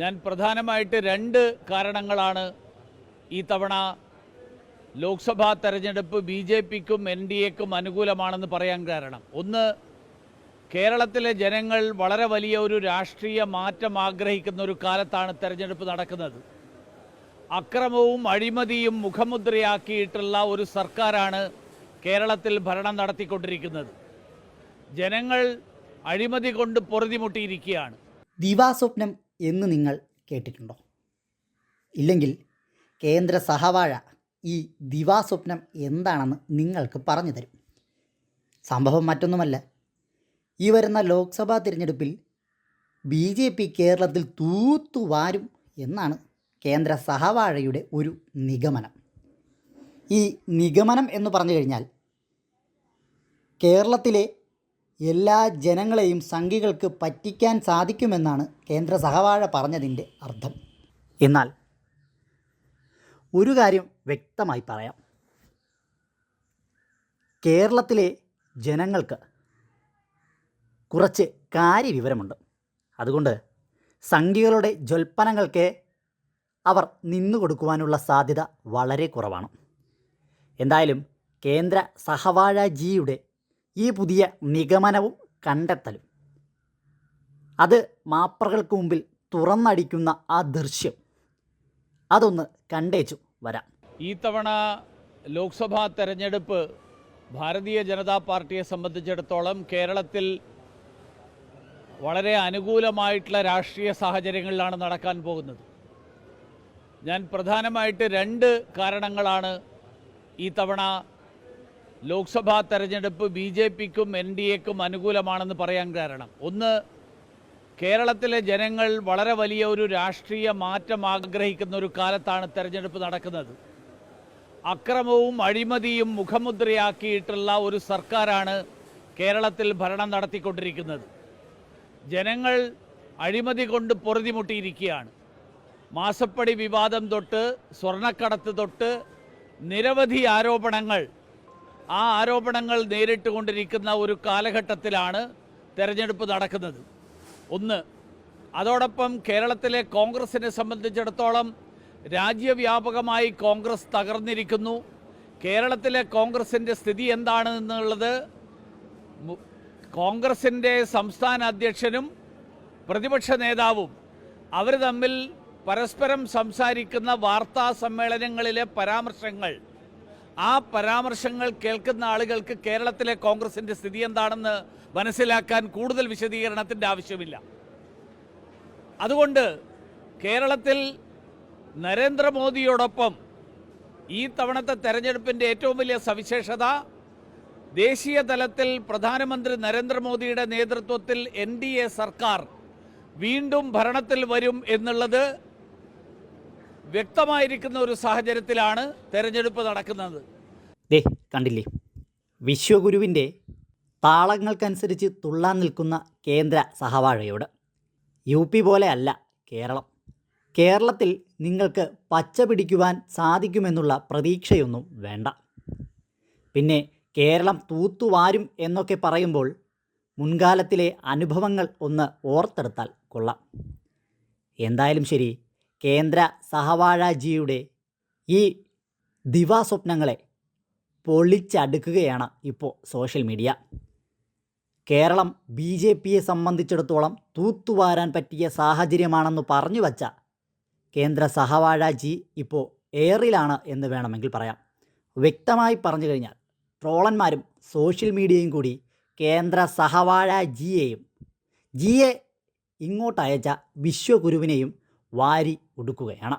ഞാൻ പ്രധാനമായിട്ട് രണ്ട് കാരണങ്ങളാണ് ഈ തവണ ലോക്സഭാ തെരഞ്ഞെടുപ്പ് ബി ജെ പിക്കും എൻ ഡി എക്കും അനുകൂലമാണെന്ന് പറയാൻ കാരണം. ഒന്ന് കേരളത്തിലെ ജനങ്ങൾ വളരെ വലിയ ഒരു രാഷ്ട്രീയ മാറ്റം ആഗ്രഹിക്കുന്ന ഒരു കാലത്താണ് തെരഞ്ഞെടുപ്പ് നടക്കുന്നത്. അക്രമവും അഴിമതിയും മുഖമുദ്രയാക്കിയിട്ടുള്ള ഒരു സർക്കാരാണ് കേരളത്തിൽ ഭരണം നടത്തിക്കൊണ്ടിരിക്കുന്നത്. ജനങ്ങൾ അഴിമതി കൊണ്ട് പൊറുതിമുട്ടിയിരിക്കുകയാണ്. ദിവാസ്വപ്നം എന്ന് നിങ്ങൾ കേട്ടിട്ടുണ്ടോ? ഇല്ലെങ്കിൽ കേന്ദ്ര സഹവാഴ ഈ ദിവാസ്വപ്നം എന്താണെന്ന് നിങ്ങൾക്ക് പറഞ്ഞു തരും. സംഭവം മറ്റൊന്നുമല്ല. ഈ വരുന്ന ലോക്സഭാ തിരഞ്ഞെടുപ്പിൽ ബി ജെ പി കേരളത്തിൽ തൂത്തുവാരും എന്നാണ് കേന്ദ്ര സഹവാഴയുടെ ഒരു നിഗമനം. ഈ നിഗമനം എന്ന് പറഞ്ഞു കഴിഞ്ഞാൽ കേരളത്തിലെ എല്ലാ ജനങ്ങളെയും സംഘികൾക്ക് പറ്റിക്കാൻ സാധിക്കുമെന്നാണ് കേന്ദ്ര സഹവാഴ പറഞ്ഞതിന്റെ അർത്ഥം. എന്നാൽ ഒരു കാര്യം വ്യക്തമായി പറയാം. കേരളത്തിലെ ജനങ്ങൾക്ക് കുറച്ച് കാര്യവിവരമുണ്ട്. അതുകൊണ്ട് സംഘികളുടെ ജ്വൽപ്പനങ്ങൾക്ക് അവർ നിന്നു നിന്നുകൊടുക്കുവാനുള്ള സാധ്യത വളരെ കുറവാണ്. എന്തായാലും കേന്ദ്ര സഹവാഴ ജിയുടെ ഈ പുതിയ നിഗമനവും കണ്ടെത്തലും. അത് മാപ്രകൾക്ക് മുമ്പിൽ തുറന്നടിക്കുന്ന ആ ദൃശ്യം. അതൊന്ന് കണ്ടേച്ചു വരാം. ഈ തവണ ലോക്സഭാ തെരഞ്ഞെടുപ്പ് ഭാരതീയ ജനതാ പാർട്ടിയെ സംബന്ധിച്ചിടത്തോളം കേരളത്തിൽ വളരെ അനുകൂലമായിട്ടുള്ള രാഷ്ട്രീയ സാഹചര്യങ്ങളിലാണ് നടക്കാൻ പോകുന്നത്. ഞാൻ പ്രധാനമായിട്ട് രണ്ട് കാരണങ്ങളാണ് ഈ തവണ ലോക്സഭാ തെരഞ്ഞെടുപ്പ് ബി ജെ പിക്കും എൻ ഡി എക്കും അനുകൂലമാണെന്ന് പറയാൻ കാരണം. ഒന്ന് കേരളത്തിലെ ജനങ്ങൾ വളരെ വലിയ ഒരു രാഷ്ട്രീയ മാറ്റം ആഗ്രഹിക്കുന്ന ഒരു കാലത്താണ് തെരഞ്ഞെടുപ്പ് നടക്കുന്നത്. അക്രമവും അഴിമതിയും മുഖമുദ്രയാക്കിയിട്ടുള്ള ഒരു സർക്കാരാണ് കേരളത്തിൽ ഭരണം നടത്തിക്കൊണ്ടിരിക്കുന്നത്. ജനങ്ങൾ അഴിമതി കൊണ്ട് പൊറുതിമുട്ടിയിരിക്കുകയാണ്. മാസപ്പടി വിവാദം തൊട്ട് സ്വർണക്കടത്ത് തൊട്ട് നിരവധി ആരോപണങ്ങൾ ആ ആരോപണങ്ങൾ നേരിട്ടുകൊണ്ടിരിക്കുന്ന ഒരു കാലഘട്ടത്തിലാണ് തെരഞ്ഞെടുപ്പ് നടക്കുന്നത്. ഒന്ന് അതോടൊപ്പം കേരളത്തിലെ കോൺഗ്രസിനെ സംബന്ധിച്ചിടത്തോളം രാജ്യവ്യാപകമായി കോൺഗ്രസ് തകർന്നിരിക്കുന്നു. കേരളത്തിലെ കോൺഗ്രസിന്റെ സ്ഥിതി എന്താണ് എന്നുള്ളത് മു- കോൺഗ്രസിന്റെ സംസ്ഥാന അധ്യക്ഷനും പ്രതിപക്ഷ നേതാവും അവർ തമ്മിൽ പരസ്പരം സംസാരിക്കുന്ന വാർത്താ സമ്മേളനങ്ങളിലെ പരാമർശങ്ങൾ ആ പരാമർശങ്ങൾ കേൾക്കുന്ന ആളുകൾക്ക് കേരളത്തിലെ കോൺഗ്രസിന്റെ സ്ഥിതി എന്താണെന്ന് മനസ്സിലാക്കാൻ കൂടുതൽ വിശദീകരണത്തിന്റെ ആവശ്യമില്ല. അതുകൊണ്ട് കേരളത്തിൽ നരേന്ദ്രമോദിയോടൊപ്പം ഈ തവണത്തെ തെരഞ്ഞെടുപ്പിന്റെ ഏറ്റവും വലിയ സവിശേഷത ദേശീയ തലത്തിൽ പ്രധാനമന്ത്രി നരേന്ദ്രമോദിയുടെ നേതൃത്വത്തിൽ എൻ സർക്കാർ വീണ്ടും ഭരണത്തിൽ വരും എന്നുള്ളത് വ്യക്തമായിരിക്കുന്ന ഒരു സാഹചര്യത്തിലാണ് തെരഞ്ഞെടുപ്പ് നടക്കുന്നത്. ദേ കണ്ടില്ലേ? വിശ്വഗുരുവിന്റെ താളങ്ങൾക്കനുസരിച്ച് തുള്ളാൻ നിൽക്കുന്ന കേന്ദ്ര സഹവാഴയോട്. യു പി പോലെയല്ല കേരളം. കേരളത്തിൽ നിങ്ങൾക്ക് പച്ച പിടിക്കുവാൻ സാധിക്കുമെന്നുള്ള പ്രതീക്ഷയൊന്നും വേണ്ട. പിന്നെ കേരളം തൂത്തുവാരും എന്നൊക്കെ പറയുമ്പോൾ മുൻകാലത്തിലെ അനുഭവങ്ങൾ ഒന്ന് ഓർത്തെടുത്താൽ കൊള്ളാം. എന്തായാലും ശരി കേന്ദ്ര സഹവാഴാജിയുടെ ഈ ദിവാസ്വപ്നങ്ങളെ പൊളിച്ചടുക്കുകയാണ് ഇപ്പോൾ സോഷ്യൽ മീഡിയ. കേരളം ബി ജെ പിയെ സംബന്ധിച്ചിടത്തോളം തൂത്തുവാരാൻ പറ്റിയ സാഹചര്യമാണെന്ന് പറഞ്ഞു വച്ച കേന്ദ്ര സഹവാഴാജി ഇപ്പോൾ എയറിലാണ് എന്ന് വേണമെങ്കിൽ പറയാം. വ്യക്തമായി പറഞ്ഞു കഴിഞ്ഞാൽ ട്രോളന്മാരും സോഷ്യൽ മീഡിയയും കൂടി കേന്ദ്ര സഹവാഴാജിയെയും ജിയെ ഇങ്ങോട്ടയച്ച വിശ്വഗുരുവിനെയും വാരി കൊടുക്കുകയാണ്.